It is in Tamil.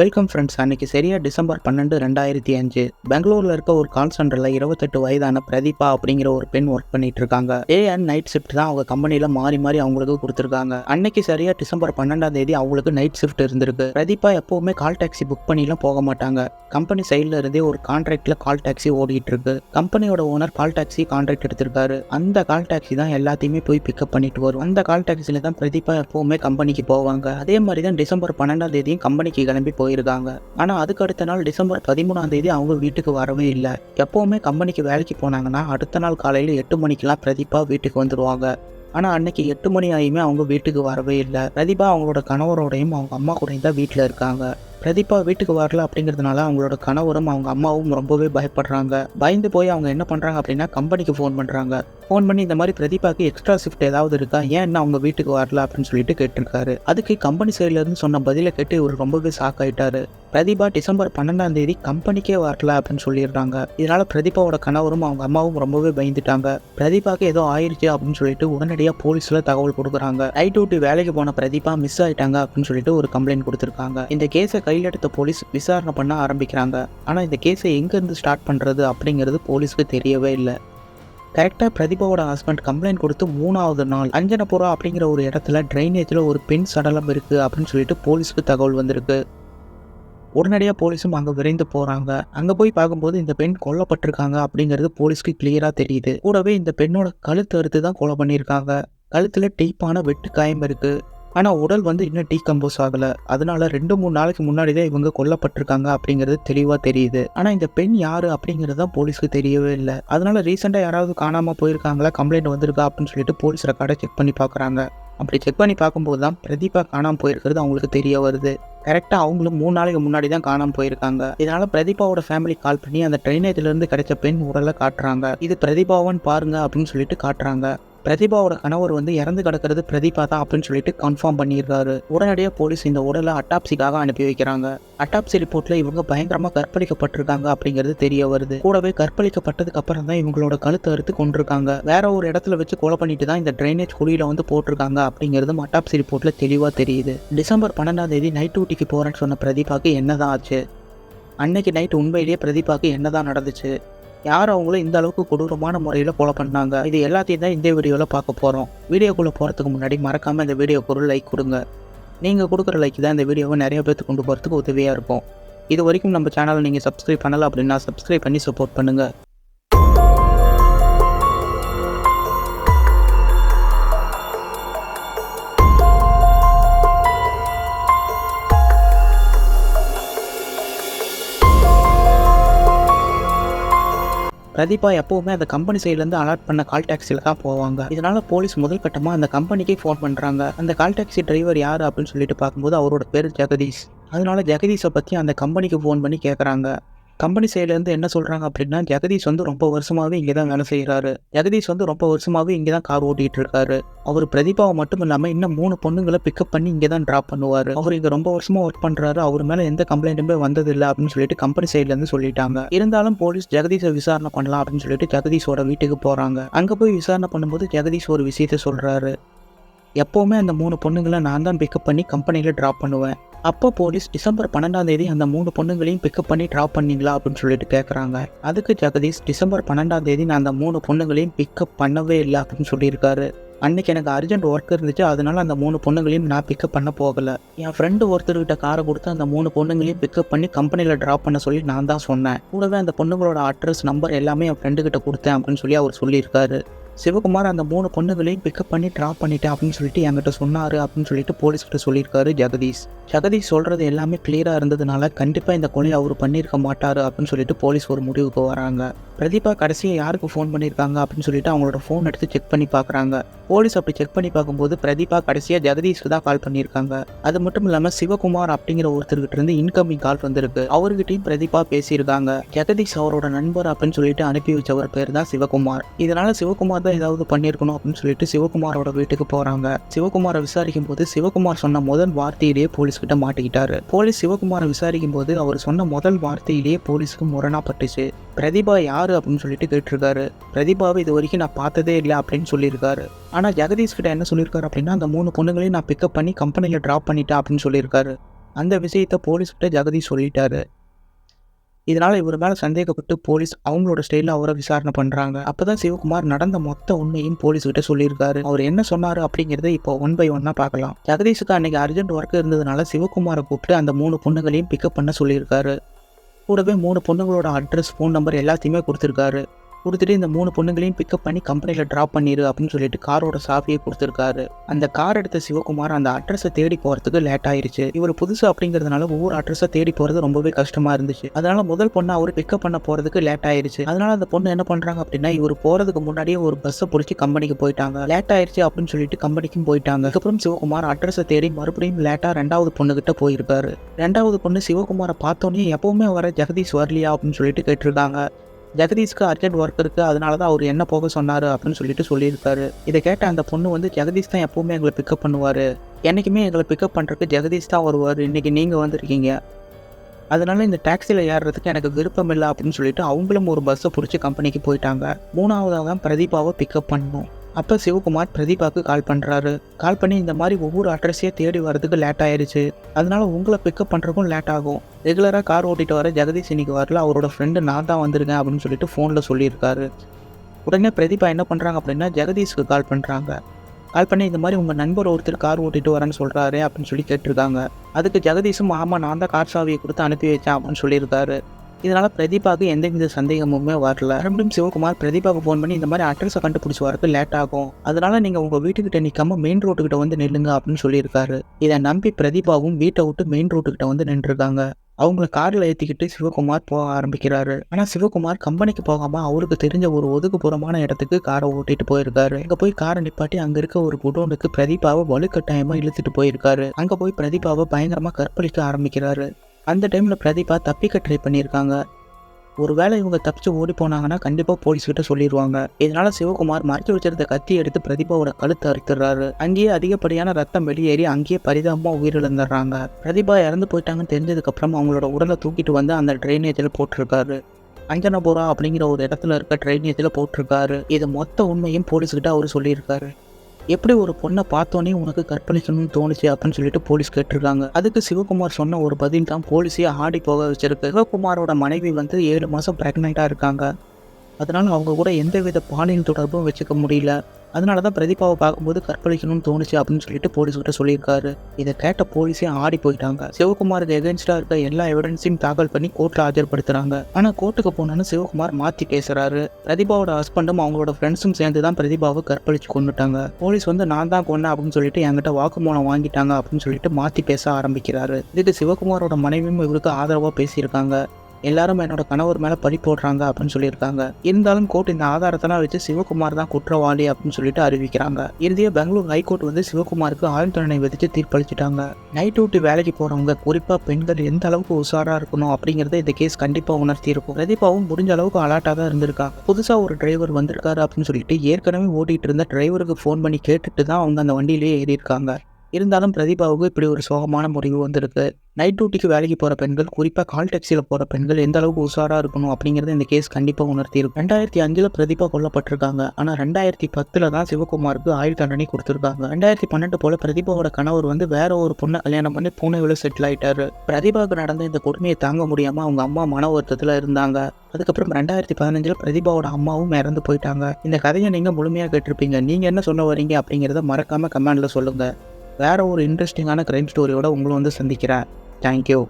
வெல்கம் ஃப்ரெண்ட்ஸ் அன்னைக்கு சரியாக டிசம்பர் பன்னெண்டு ரெண்டாயிரத்தி அஞ்சு. பெங்களூரில் இருக்க ஒரு கால் சென்டரில் இருபத்தெட்டு வயதான பிரதீபா அப்படிங்கிற ஒரு பெண் ஒர்க் பண்ணிட்டு இருக்காங்க டே அண்ட் நைட் ஷிஃப்ட் தான் அவங்க கம்பெனியில் மாறி மாறி அவங்களுக்கு கொடுத்துருக்காங்க. அன்னைக்கு சரியாக டிசம்பர் பன்னெண்டாம் தேதி அவங்களுக்கு நைட் ஷிஃப்ட் இருந்திருக்கு. பிரதீபா எப்போவுமே கால் டாக்ஸி புக் பண்ணிலாம் போக மாட்டாங்க. கம்பெனி சைடில் இருந்தே ஒரு கான்ட்ராக்டில் கால் டாக்ஸி ஓடிட்டு இருக்கு கம்பெனியோட ஓனர் கால் டாக்ஸி கான்ட்ராக்ட் எடுத்திருக்காரு. அந்த கால் டாக்ஸி தான் எல்லாத்தையுமே போய் பிக்கப் பண்ணிட்டு வரும். அந்த கால் டாக்ஸியில் தான் பிரதீபா எப்போவுமே கம்பெனிக்கு போவாங்க. அதே மாதிரி தான் டிசம்பர் பன்னெண்டாம் தேதியும் கம்பெனிக்கு கிளம்பி போயிருக்காங்க. ஆனால் அதுக்கு அடுத்த நாள் டிசம்பர் பதிமூணாம் தேதி அவங்க வீட்டுக்கு வரவே இல்லை. எப்போவுமே கம்பெனிக்கு வேலைக்கு போனாங்கன்னா அடுத்த நாள் காலையில் எட்டு மணிக்கெல்லாம் பிரதீபா வீட்டுக்கு வந்துடுவாங்க ஆனால் அன்னைக்கு எட்டு மணி ஆகியுமே அவங்க வீட்டுக்கு வரவே இல்லை. பிரதீபா அவங்களோட கணவரோடையும் அவங்க அம்மா கூடயும் தான் வீட்டில் இருக்காங்க. பிரதீபா வீட்டுக்கு வரல அப்படிங்கிறதுனால அவங்களோட கணவரும் அவங்க அம்மாவும் ரொம்பவே பயப்படுறாங்க. பயந்து போய் அவங்க என்ன பண்ணுறாங்க அப்படின்னா கம்பெனிக்கு ஃபோன் பண்ணுறாங்க ஃபோன் பண்ணி இந்த மாதிரி பிரதீபாக்கு எக்ஸ்ட்ரா ஷிஃப்ட் ஏதாவது இருக்கா? ஏன் என்ன அவங்க வீட்டுக்கு வரல அப்படின்னு சொல்லிட்டு கேட்டிருக்காரு. அதுக்கு கம்பெனி சைட்லேருந்து சொன்ன பதிலை கேட்டு இவர் ரொம்பவே ஷாக் ஆயிட்டாரு. பிரதீபா டிசம்பர் பன்னெண்டாம் தேதி கம்பெனிக்கே வரல அப்படின்னு சொல்லிடுறாங்க. இதனால பிரதீபாவோட கணவரும் அவங்க அம்மாவும் ரொம்பவே பயந்துட்டாங்க. பிரதீபாக்கு ஏதோ ஆயிருச்சு அப்படின்னு சொல்லிட்டு உடனடியாக போலீஸில் தகவல் கொடுக்குறாங்க. நைட் டியூட்டி வேலைக்கு போன பிரதீபா மிஸ் ஆயிட்டாங்க அப்படின்னு சொல்லிட்டு ஒரு கம்ப்ளைண்ட் கொடுத்துருக்காங்க. இந்த கேஸை கையில் எடுத்த போலீஸ் விசாரணை பண்ண ஆரம்பிக்கிறாங்க. ஆனால் இந்த கேஸை எங்கேருந்து ஸ்டார்ட் பண்ணுறது அப்படிங்கிறது போலீஸுக்கு தெரியவே இல்லை. கரெக்டாக பிரதீபாவோட ஹஸ்பண்ட் கம்ப்ளைண்ட் கொடுத்து மூணாவது நாள் அஞ்சனபுரா அப்படிங்கிற ஒரு இடத்துல ட்ரைனேஜில் ஒரு பெண் சடலம் இருக்குது அப்படின்னு சொல்லிட்டு போலீஸ்க்கு தகவல் வந்திருக்கு. உடனடியாக போலீஸும் அங்கே விரைந்து போகிறாங்க அங்கே போய் பார்க்கும்போது இந்த பெண் கொல்லப்பட்டிருக்காங்க அப்படிங்கிறது போலீஸ்க்கு கிளியராக தெரியுது. கூடவே இந்த பெண்ணோட கழுத்து அறுத்து தான் கொலை பண்ணியிருக்காங்க. கழுத்தில் டீப்பான வெட்டு காயம் இருக்குது ஆனால் உடல் வந்து இன்னும் டீகம்போஸ் ஆகலை. அதனால ரெண்டு மூணு நாளைக்கு முன்னாடி தான் இவங்க கொல்லப்பட்டிருக்காங்க அப்படிங்கிறது தெளிவாக தெரியுது. ஆனால் இந்த பெண் யார் அப்படிங்கிறது தான் போலீஸ்க்கு தெரியவே இல்லை. அதனால ரீசெண்டாக யாராவது காணாமல் போயிருக்காங்களா கம்ப்ளைண்ட் வந்திருக்கா அப்படின்னு சொல்லிட்டு போலீஸ் ரெக்கார்டை செக் பண்ணி பார்க்குறாங்க அப்படி செக் பண்ணி பார்க்கும்போது தான் பிரதீபா காணாமல் போயிருக்கிறது அவங்களுக்கு தெரிய வருது. கரெக்டாக அவங்களும் மூணு நாளைக்கு முன்னாடி தான் காணாமல் போயிருக்காங்க. இதனால பிரதீபாவோட ஃபேமிலி கால் பண்ணி அந்த ட்ரைனேஜ்லேருந்து கிடைச்ச பெண் உடலை காட்டுறாங்க. இது பிரதீபாவான்னு பாருங்க அப்படின்னு சொல்லிட்டு காட்டுறாங்க. பிரதீபாவோட கணவர் வந்து இறந்து கிடக்கிறது பிரதீபா தான் அப்படின்னு சொல்லிட்டு கன்ஃபார்ம் பண்ணிடுறாரு. உடனடியாக போலீஸ் இந்த உடலை அட்டாப்சிக்காக அனுப்பி வைக்கிறாங்க. அட்டாப்சி ரிப்போர்ட்ல இவங்க பயங்கரமா கற்பழிக்கப்பட்டிருக்காங்க அப்படிங்கிறது தெரிய வருது. கூடவே கற்பழிக்கப்பட்டதுக்கு அப்புறம் தான் இவங்களோட கழுத்து அறுத்து கொண்டிருக்காங்க வேற ஒரு இடத்துல வச்சு கொலை பண்ணிட்டு தான் இந்த ட்ரைனேஜ் குழியில வந்து போட்டிருக்காங்க அப்படிங்கிறதும் அட்டாப்சி ரிப்போர்ட்ல தெளிவா தெரியுது. டிசம்பர் பன்னெண்டாம் தேதி நைட் டியூட்டிக்கு போறேன்னு சொன்ன பிரதீபாக்கு என்னதான் ஆச்சு? அன்னைக்கு நைட் உண்மையிலேயே பிரதீபாக்கு என்னதான் நடந்துச்சு? யார் அவங்கள இந்த அளவுக்கு கொடூரமான முறையில் கொலை பண்ணாங்க? இது எல்லாத்தையும் தான் இந்த வீடியோவில் பார்க்க போகிறோம் வீடியோக்குள்ளே போகிறதுக்கு முன்னாடி மறக்காமல் இந்த வீடியோக்கு ஒரு லைக் கொடுங்க. நீங்கள் கொடுக்குற லைக் தான் இந்த வீடியோவை நிறைய பேர்த்து கொண்டு போகிறதுக்கு உதவியாக இருக்கும். இது வரைக்கும் நம்ம சேனலை நீங்கள் சப்ஸ்கிரைப் பண்ணலை அப்படின்னா சப்ஸ்கிரைப் பண்ணி சப்போர்ட் பண்ணுங்கள் பிரதீபா எப்போவுமே அந்த கம்பெனி சைட்லேருந்து அலாட் பண்ண கால் டாக்ஸியில் தான் போவாங்க. இதனால போலீஸ் முதல் கட்டமாக அந்த கம்பெனிக்கே ஃபோன் பண்ணுறாங்க அந்த கால் டாக்ஸி டிரைவர் யார் அப்படின்னு சொல்லிட்டு பார்க்கும்போது அவரோட பேர் ஜெகதீஷ். அதனால ஜெகதீஷை பற்றி அந்த கம்பெனிக்கு ஃபோன் பண்ணி கேட்குறாங்க கம்பெனி சைட்லேருந்து என்ன சொல்கிறாங்க அப்படின்னா ஜெகதீஷ் வந்து ரொம்ப வருஷமாகவே இங்கே தான் வேலை செய்கிறாரு ஜெகதீஷ் வந்து ரொம்ப வருஷமாகவே இங்கே தான் கார் ஓட்டிகிட்டு இருக்காரு. அவர் பிரதீபாவை மட்டும் இல்லாமல் இன்னும் மூணு பொண்ணுங்களை பிக்கப் பண்ணி இங்கே தான் ட்ராப் பண்ணுவார். அவர் இங்கே ரொம்ப வருஷமாக ஒர்க் பண்ணுறாரு அவர் மேலே எந்த கம்ப்ளைண்ட்டுமே வந்ததில்லை அப்படின்னு சொல்லிட்டு கம்பெனி சைட்லேருந்து சொல்லிட்டாங்க. இருந்தாலும் போலீஸ் ஜெகதீஷை விசாரணை பண்ணலாம் அப்படின்னு சொல்லிட்டு ஜெகதீஷோட வீட்டுக்கு போகிறாங்க அங்கே போய் விசாரணை பண்ணும்போது ஜெகதீஷ் ஒரு விஷயத்த சொல்கிறாரு எப்போவுமே அந்த மூணு பொண்ணுங்களை நான் தான் பிக்கப் பண்ணி கம்பெனியில் ட்ராப் பண்ணுவேன். அப்போ போலீஸ் டிசம்பர் பன்னெண்டாம் தேதி அந்த மூணு பொண்ணுங்களையும் பிக்கப் பண்ணி ட்ராப் பண்ணீங்களா அப்படின்னு சொல்லிட்டு கேட்குறாங்க அதுக்கு ஜெகதீஷ் டிசம்பர் பன்னெண்டாம் தேதி நான் அந்த மூணு பொண்ணுங்களையும் பிக்கப் பண்ணவே இல்லை அப்படின்னு சொல்லியிருக்காரு. அன்னைக்கு எனக்கு அர்ஜென்ட் ஒர்க் இருந்துச்சு அதனால அந்த மூணு பொண்ணுங்களையும் நான் பிக்கப் பண்ண போகலை. என் ஃப்ரெண்டு ஒருத்தர்கிட்ட காரை கொடுத்து அந்த மூணு பொண்ணுங்களையும் பிக்கப் பண்ணி கம்பெனியில் ட்ராப் பண்ண சொல்லி நான் தான் சொன்னேன். கூடவே அந்த பொண்ணுங்களோட அட்ரஸ் நம்பர் எல்லாமே என் ஃப்ரெண்டு கிட்ட கொடுத்தேன் அப்படின்னு சொல்லி அவர் சொல்லியிருக்காரு. சிவகுமார் அந்த மூணு பொண்ணுகளையும் பிக்கப் பண்ணி ட்ராப் பண்ணிட்டேன் அப்படின்னு சொல்லிட்டு என்கிட்ட சொன்னார் அப்படின்னு சொல்லிட்டு போலீஸ்கிட்ட சொல்லியிருக்காரு ஜெகதீஷ். ஜெகதீஷ் சொல்கிறது எல்லாமே கிளியராக இருந்ததுனால கண்டிப்பாக இந்த கொலை அவர் பண்ணியிருக்க மாட்டார் அப்படின்னு சொல்லிட்டு போலீஸ் ஒரு முடிவுக்கு வராங்க. பிரதீபா கடைசியாக யாருக்கு ஃபோன் பண்ணியிருக்காங்க அப்படின்னு சொல்லிட்டு அவங்களோட ஃபோன் எடுத்து செக் பண்ணி பார்க்குறாங்க. போலீஸ் அப்படி செக் பண்ணி பார்க்கும்போது பிரதீபா கடைசியாக ஜெகதீஷ்க்கு தான் கால் பண்ணியிருக்காங்க. அது மட்டும் இல்லாமல் சிவகுமார் அப்படிங்கிற ஒருத்தர்கிட்ட இருந்து இன்கமிங் கால் வந்திருக்கு. அவர்கிட்டயும் பிரதீபா பேசியிருக்காங்க. ஜெகதீஷ் அவரோட நண்பர் அப்படின்னு சொல்லிட்டு அனுப்பி வச்சவர் பேர் தான் சிவகுமார். இதனால சிவகுமார் தான் ஏதாவது பண்ணியிருக்கணும் அப்படின்னு சொல்லிட்டு சிவகுமாரோட வீட்டுக்கு போறாங்க. சிவகுமாரை விசாரிக்கும் போது சிவகுமார் சொன்ன முதல் வார்த்தையிலேயே போலீஸ் கிட்ட மாட்டிக்கிட்டாரு. போலீஸ் சிவகுமாரை விசாரிக்கும் போது அவர் சொன்ன முதல் வார்த்தையிலேயே போலீஸுக்கு முரணா பட்டுச்சு. பிரதிபா யாரு அப்படின்னு சொல்லிட்டு கேட்டிருக்காரு. பிரதிபாவை இது வரைக்கும் நான் பார்த்ததே இல்லை அப்படின்னு சொல்லியிருக்காரு. ஆனால் ஜெகதீஷ் கிட்ட என்ன சொல்லியிருக்காரு அப்படின்னா அந்த மூணு பொண்ணுங்களையும் நான் பிக்கப் பண்ணி கம்பெனியில் ட்ராப் பண்ணிட்டேன் அப்படின்னு சொல்லியிருக்காரு. அந்த விஷயத்த போலீஸ்கிட்ட ஜெகதீஷ் சொல்லிட்டாரு. இதனால் இவர் மேலே சந்தேகப்பட்டு போலீஸ் அவங்களோட ஸ்டைலில் அவரை விசாரணை பண்ணுறாங்க அப்போ தான் சிவகுமார் நடந்த மொத்த உண்மையும் போலீஸ் கிட்ட சொல்லியிருக்காரு. அவர் என்ன சொன்னார் அப்படிங்கிறத இப்போ ஒன் பை ஒன்னாக பார்க்கலாம். ஜெகதீஷுக்கு அன்னைக்கு அர்ஜென்ட் ஒர்க் இருந்ததுனால சிவகுமாரை கூப்பிட்டு அந்த மூணு பொண்ணுகளையும் பிக்கப் பண்ண சொல்லியிருக்காரு. கூடவே மூணு பொண்ணுங்களோட அட்ரஸ் ஃபோன் நம்பர் எல்லாத்தையுமே கொடுத்துருக்காரு. கொடுத்துட்டு இந்த மூணு பொண்ணுங்களையும் பிக்கப் பண்ணி கம்பெனியில் ட்ராப் பண்ணிடு அப்படின்னு சொல்லிட்டு காரோட சாவியை கொடுத்துருக்காரு. அந்த கார் எடுத்த சிவகுமார் அந்த அட்ரஸை தேடி போகிறதுக்கு லேட் ஆயிருச்சு. இவர் புதுசு அப்படிங்கிறதுனால ஒவ்வொரு அட்ரஸை தேடி போகிறது ரொம்பவே கஷ்டமாக இருந்துச்சு. அதனால முதல் பொண்ணை அவர் பிக்கப் பண்ண போகிறதுக்கு லேட் ஆயிருச்சு. அதனால அந்த பொண்ணு என்ன பண்ணுறாங்க அப்படின்னா இவர் போகிறதுக்கு முன்னாடியே ஒரு பஸ்ஸை பிடிச்சி கம்பெனிக்கு போயிட்டாங்க. லேட் ஆயிருச்சு அப்படின்னு சொல்லிட்டு கம்பெனிக்கும் போயிட்டாங்க. அதுக்கப்புறம் சிவகுமார் அட்ரஸை தேடி மறுபடியும் லேட்டாக ரெண்டாவது பொண்ணுகிட்ட போயிருக்காரு. ரெண்டாவது பொண்ணு சிவகுமாரை பார்த்தோன்னே எப்பவுமே வர ஜெகதீஷ் வரலையா அப்படின்னு சொல்லிட்டு கேட்டிருக்காங்க. ஜெகதீஷ்க்கு அர்ஜென்ட் ஒர்க் இருக்குது அதனால தான் அவர் என்ன போக சொன்னார் அப்படின்னு சொல்லிட்டு சொல்லியிருக்காரு இதை கேட்ட அந்த பொண்ணு வந்து ஜெகதீஷ் தான் எப்போவுமே எங்களை பிக்கப் பண்ணுவார். என்றைக்குமே எங்களை பிக்கப் பண்ணுறதுக்கு ஜெகதீஷ் தான் வருவார். இன்றைக்கி நீங்கள் வந்திருக்கீங்க. அதனால இந்த டாக்ஸியில் ஏறுறதுக்கு எனக்கு விருப்பம் இல்லை அப்படின்னு சொல்லிட்டு அவங்களும் ஒரு பஸ்ஸை பிடிச்சி கம்பெனிக்கு போயிட்டாங்க. மூணாவதாக தான் பிரதீபாவை பிக்கப் பண்ணணும். அப்போ சிவகுமார் பிரதீபாவுக்கு கால் பண்ணுறாரு கால் பண்ணி இந்த மாதிரி ஒவ்வொரு அட்ரஸையும் தேடி வரதுக்கு லேட் ஆயிடுச்சு. அதனால உங்களை பிக்கப் பண்ணுறக்கும் லேட் ஆகும். ரெகுலராக கார் ஓட்டிட்டு வர ஜெகதீஷ் இன்னைக்கு வரல. அவரோட ஃப்ரெண்டு நான் தான் வந்திருக்கேன் அப்படின்னு சொல்லிட்டு ஃபோனில் சொல்லியிருக்காரு. உடனே பிரதீபா என்ன பண்ணுறாங்க அப்படின்னா ஜெகதீஷ்க்கு கால் பண்ணுறாங்க கால் பண்ணி இந்த மாதிரி உங்கள் நண்பர் ஒருத்தர் கார் ஓட்டிட்டு வரேன்னு சொல்கிறாரு அப்படின்னு சொல்லி கேட்டிருக்காங்க. அதுக்கு ஜெகதீஷும் ஆமாம் நான் தான் கார் சாவியை கொடுத்து அனுப்பி வச்சேன் அப்படின்னு சொல்லியிருக்காரு. இதனால் பிரதீபாவுக்கு எந்த எந்த சந்தேகமுமே வரல. மறுபடியும் சிவகுமார் பிரதீபாவுக்கு ஃபோன் பண்ணி இந்த மாதிரி அட்ரஸை கண்டுபிடிச்சி வரக்கு லேட் ஆகும். அதனால நீங்கள் உங்கள் வீட்டுக்கிட்ட நிற்காம மெயின் ரோட்டுக்கிட்ட வந்து நில்லுங்க அப்படின்னு சொல்லியிருக்காரு. இதை நம்பி பிரதீபாவும் வீட்டை விட்டு மெயின் ரோட்டுக்கிட்ட வந்து நின்றுருக்காங்க. அவங்கள காரில் ஏற்றிக்கிட்டு சிவகுமார் போக ஆரம்பிக்கிறாரு. ஆனால் சிவகுமார் கம்பெனிக்கு போகாமல் அவருக்கு தெரிஞ்ச ஒரு ஒதுக்குப்புறமான இடத்துக்கு காரை ஓட்டிட்டு போயிருக்காரு. அங்கே போய் காரை நிப்பாட்டி அங்கே இருக்க ஒரு குடோனுக்கு பிரதீபாவை வலுக்கட்டாயமாக இழுத்துட்டு போயிருக்காரு. அங்கே போய் பிரதீபாவை பயங்கரமாக கற்பழிக்க ஆரம்பிக்கிறாரு. அந்த டைமில் பிரதீபா தப்பிக்க ட்ரை பண்ணியிருக்காங்க. ஒருவேளை இவங்க தப்பிச்சு ஓடி போனாங்கன்னா கண்டிப்பாக போலீஸ்கிட்ட சொல்லிடுவாங்க இதனால சிவகுமார் மறைச்சு வச்சிருந்த கத்தி எடுத்து பிரதீபாவோட கழுத்தை அறுத்துறாரு அங்கேயே அதிகப்படியான ரத்தம் வெளியேறி அங்கேயே பரிதாபமாக உயிரிழந்துடுறாங்க. பிரதீபா இறந்து போயிட்டாங்கன்னு தெரிஞ்சதுக்கப்புறம் அவங்களோட உடலை தூக்கிட்டு வந்து அந்த ட்ரைனேஜில் போட்டிருக்காரு. அஞ்சனபுரா அப்படிங்கிற ஒரு இடத்துல இருக்க ட்ரைனேஜில் போட்டிருக்காரு. இது மொத்த உண்மையும் போலீஸ்கிட்ட அவர் சொல்லியிருக்காரு. எப்படி ஒரு பொண்ணை பார்த்தோன்னே உனக்கு கற்பழிக்கணும்னு தோணுச்சு அப்படின்னு சொல்லிட்டு போலீஸ் கேட்டிருக்காங்க. அதுக்கு சிவகுமார் சொன்ன ஒரு பதில் தான் போலீஸே ஆடி போக வச்சிருக்கு. சிவகுமாரோட மனைவி வந்து ஏழு மாதம் ப்ரெக்னெண்ட்டாக இருக்காங்க. அதனால் அவங்க கூட எந்தவித பாலியல் தொடர்பும் வச்சுக்க முடியல. அதனால தான் பிரதீபாவை பார்க்கும்போது கற்பழிக்கணும்னு தோணுச்சு அப்படின்னு சொல்லிட்டு போலீஸ்கிட்ட சொல்லியிருக்காரு. இதை கேட்ட போலீஸே ஆடி போயிட்டாங்க. சிவகுமாருக்கு எகென்ஸ்டாக இருக்க எல்லா எவிடன்ஸையும் தாக்கல் பண்ணி கோர்ட்டில் ஆஜர்படுத்துறாங்க. ஆனால் கோர்ட்டுக்கு போனோன்னு சிவகுமார் மாற்றி பேசுறாரு. பிரதீபாவோட ஹஸ்பண்டும் அவங்களோட ஃப்ரெண்ட்ஸும் சேர்ந்து தான் பிரதீபாவை கற்பழிச்சு கொண்டுட்டாங்க போலீஸ் வந்து நான் தான் கொன்னேன் அப்படின்னு சொல்லிட்டு என்கிட்ட வாக்குமூலம் வாங்கிட்டாங்க அப்படின்னு சொல்லிட்டு மாற்றி பேச ஆரம்பிக்கிறாரு. இதுக்கு சிவகுமாரோட மனைவியும் இவருக்கு ஆதரவாக பேசியிருக்காங்க. எல்லாரும் என்னோட கணவர் மேலே பழி போடுறாங்க அப்படின்னு சொல்லியிருக்காங்க. இருந்தாலும் கோர்ட் இந்த ஆதாரத்தெல்லாம் வச்சு சிவகுமார் தான் குற்றவாளி அப்படின்னு சொல்லிட்டு அறிவிக்கிறாங்க. இறுதியாக பெங்களூர் ஹைகோர்ட் வந்து சிவகுமாருக்கு ஆயுள் தண்டனை விதித்து தீர்ப்பளிச்சிட்டாங்க. நைட் டியூட்டி வேலைக்கு போகிறவங்க குறிப்பாக பெண்கள் எந்த அளவுக்கு உஷாராக இருக்கணும் அப்படிங்கிறத இந்த கேஸ் கண்டிப்பாக உணர்த்தி இருக்கும் பிரதீபாவும் முடிஞ்ச அளவுக்கு அலர்ட்டாக தான் இருந்திருக்காங்க. புதுசாக ஒரு டிரைவர் வந்திருக்காரு அப்படின்னு சொல்லிட்டு ஏற்கனவே ஓட்டிகிட்டு இருந்த டிரைவருக்கு ஃபோன் பண்ணி கேட்டுட்டு தான் அவங்க அந்த வண்டியிலேயே ஏறியிருக்காங்க. இருந்தாலும் பிரதீபாவுக்கு இப்படி ஒரு சோகமான முடிவு வந்திருக்கு. நைட் டியூட்டிக்கு வேலைக்கு போகிற பெண்கள் குறிப்பாக கால் டாக்ஸியில் போகிற பெண்கள் எந்த அளவுக்கு உஷாராக இருக்கணும் அப்படிங்கிறத இந்த கேஸ் கண்டிப்பாக உணர்த்தியிருக்கும் ரெண்டாயிரத்தி அஞ்சில் பிரதீபா கொல்லப்பட்டிருக்காங்க. ஆனால் ரெண்டாயிரத்தி பத்தில் தான் சிவகுமாருக்கு ஆயுள் தண்டனை கொடுத்துருக்காங்க. ரெண்டாயிரத்தி பன்னெண்டு போல் பிரதீபாவோட கணவர் வந்து வேற ஒரு பொண்ணை கல்யாணம் பண்ணி பூனேவில் செட்டில் ஆயிட்டாரு. பிரதீபாவுக்கு நடந்த இந்த கொடுமையை தாங்க முடியாமல் அவங்க அம்மா மன வருத்தத்தில் இருந்தாங்க. அதுக்கப்புறம் ரெண்டாயிரத்தி பதினஞ்சில் பிரதீபாவோட அம்மாவும் இறந்து போயிட்டாங்க. இந்த கதையை நீங்கள் முழுமையாக கேட்டிருப்பீங்க. நீங்கள் என்ன சொல்ல வரீங்க அப்படிங்கிறத மறக்காமல் கமெண்டில் சொல்லுங்கள் வேறு ஒரு இன்ட்ரெஸ்டிங்கான க்ரைம் ஸ்டோரியோட உங்களை வந்து சந்திக்கிறேன். தேங்க்யூ